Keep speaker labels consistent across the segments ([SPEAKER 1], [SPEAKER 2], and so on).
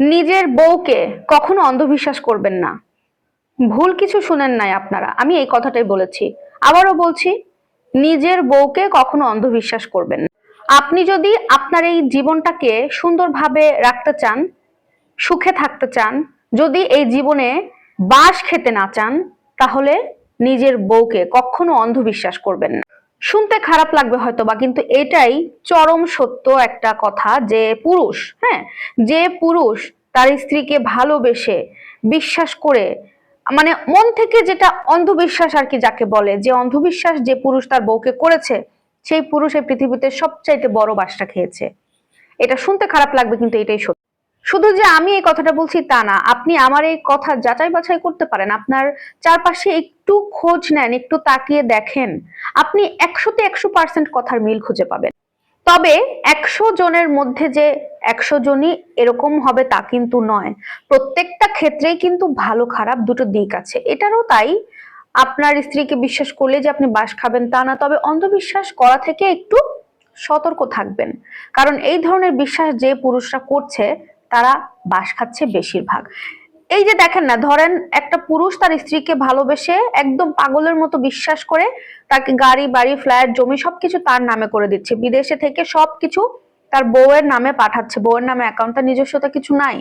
[SPEAKER 1] নিজের বউকে কখনো অন্ধবিশ্বাস করবেন না। ভুল কিছু শুনেন নাই আপনারা, আমি এই কথাটাই বলেছি। আবারও বলছি, নিজের বউকে কখনো অন্ধবিশ্বাস করবেন না। আপনি যদি আপনার এই জীবনটাকে সুন্দরভাবে রাখতে চান, সুখে থাকতে চান, যদি এই জীবনে বাস খেতে না চান, তাহলে নিজের বউকে কখনো অন্ধবিশ্বাস করবেন না। শুনতে খারাপ লাগবে হয়তো বা কিন্তু এটাই চরম সত্য একটা কথা যে পুরুষ হ্যাঁ? যে পুরুষ তার স্ত্রীকে ভালোবেসে বিশ্বাস করে মানে মন থেকে যেটা অন্ধবিশ্বাস আর কি যাকে বলে, যে অন্ধবিশ্বাস যে পুরুষ তার বউকে করেছে, সেই পুরুষ এই পৃথিবীতে সবচাইতে বড় বাসটা খেয়েছে। এটা শুনতে খারাপ লাগবে, কিন্তু এটাই সত্য। শুধু যে আমি এই কথাটা বলছি তা না, আপনি আমার এই কথা যাচাই বাছাই করতে পারেন। আপনার চারপাশে একটু খোঁজ নেন, একটু তাকিয়ে দেখেন। আপনি একশোতে একশো পার্সেন্ট কথার মিল খুঁজে পাবেন। তবে একশো জনের মধ্যে যে একশো জনই এরকম হবে তা কিন্তু নয়। প্রত্যেকটা ক্ষেত্রেই কিন্তু ভালো খারাপ দুটো দিক আছে। এটারও তাই, আপনার স্ত্রীকে বিশ্বাস করলে যে আপনি বাস খাবেন তা না, তবে অন্ধবিশ্বাস করা থেকে একটু সতর্ক থাকবেন। কারণ এই ধরনের বিশ্বাস যে পুরুষরা করছে তারা বাস খাচ্ছে বেশিরভাগ। এই যে দেখেন না, ধরেন একটা পুরুষ তার স্ত্রীকে ভালোবেসে একদম পাগলের মতো বিশ্বাস করে তাকে গাড়ি, বাড়ি, ফ্ল্যাট, জমি সবকিছু তার নামে করে দিচ্ছে। বিদেশে থেকে সবকিছু তার বউয়ের নামে পাঠাচ্ছে। বউয়ের নামে অ্যাকাউন্ট তার নিজস্বতা কিছু নাই।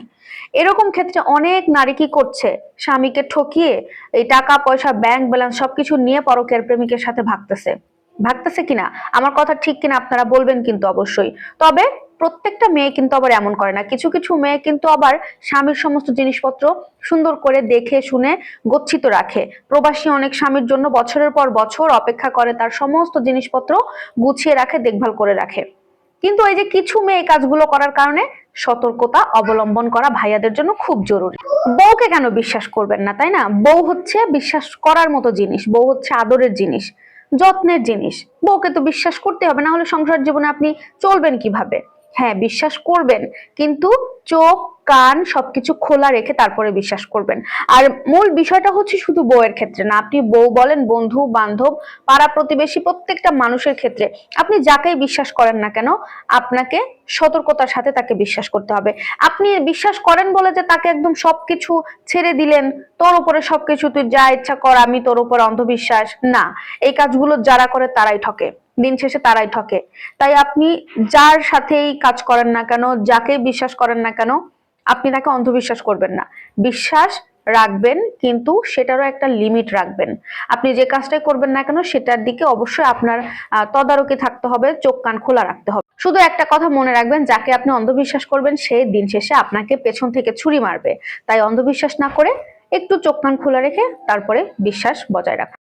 [SPEAKER 1] এরকম ক্ষেত্রে অনেক নারী কি করছে? স্বামীকে ঠকিয়ে এই টাকা, পয়সা ব্যাংক ব্যালেন্স সবকিছু নিয়ে পরকের প্রেমিকের সাথে ভাগতেছে। ভাগতেছে কিনা? আমার কথা ঠিক কিনা আপনারা বলবেন কিন্তু অবশ্যই। তবে প্রত্যেকটা মেয়ে কিন্তু আবার এমন করে না। কিছু কিছু মেয়ে কিন্তু আবার স্বামীর সমস্ত জিনিসপত্র সুন্দর করে দেখে, শুনে, গচ্ছিত রাখে। প্রবাসী অনেক স্বামীর জন্য বছরের পর বছর অপেক্ষা করে, তার সমস্ত জিনিসপত্র গুছিয়ে রাখে, দেখভাল করে রাখে। কিন্তু এই যে কিছু মেয়ে কাজগুলো করার কারণে সতর্কতা অবলম্বন করা ভাইয়াদের জন্য খুব জরুরি। বউকে কেন বিশ্বাস করবেন না, তাই না? বউ হচ্ছে বিশ্বাস করার মতো জিনিস, বউ হচ্ছে আদরের জিনিস, যত্নের জিনিস। বউকে তো বিশ্বাস করতে হবে, না হলে সংসার জীবনে আপনি চলবেন কীভাবে? হ্যাঁ বিশ্বাস করবেন। কিন্তু চোখ, কান সবকিছু খোলা রেখে তারপরে বিশ্বাস করবেন। আর মূল বিষয়টা হচ্ছে শুধু বউয়ের ক্ষেত্রে না, আপনি বউ বলেন, বন্ধু, বান্ধব, পাড়া প্রতিবেশী, প্রত্যেকটা মানুষের ক্ষেত্রে। আপনি যাকেই বিশ্বাস করেন না কেন, আপনাকে সতর্কতার সাথে তাকে বিশ্বাস করতে হবে। আপনি বিশ্বাস করেন বলে যে তাকে একদম সবকিছু ছেড়ে দিলেন, তোর উপরে সবকিছু, তুই যা ইচ্ছা কর, আমি তোর উপর অন্ধবিশ্বাস। না, এই কাজগুলো যারা করে তারাই ঠকে। দিন শেষে তারাই ঠকে। তাই আপনি যার সাথেই কাজ করেন না কেন, যাকে বিশ্বাস করেন না কেন, আপনি তাকে অন্ধবিশ্বাস করবেন না। বিশ্বাস রাখবেন, কিন্তু সেটারও একটা লিমিট রাখবেন। আপনি যে কাজটাই করবেন না কেন, সেটার দিকে অবশ্যই আপনার তদারকি থাকতে হবে, চোখ কান খোলা রাখতে হবে। শুধু একটা কথা মনে রাখবেন, যাকে আপনি অন্ধবিশ্বাস করবেন, সে দিন শেষে আপনাকে পেছন থেকে ছুরি মারবে। তাই অন্ধবিশ্বাস না করে একটু চোখ কান খোলা রেখে তারপরে বিশ্বাস বজায় রাখুন।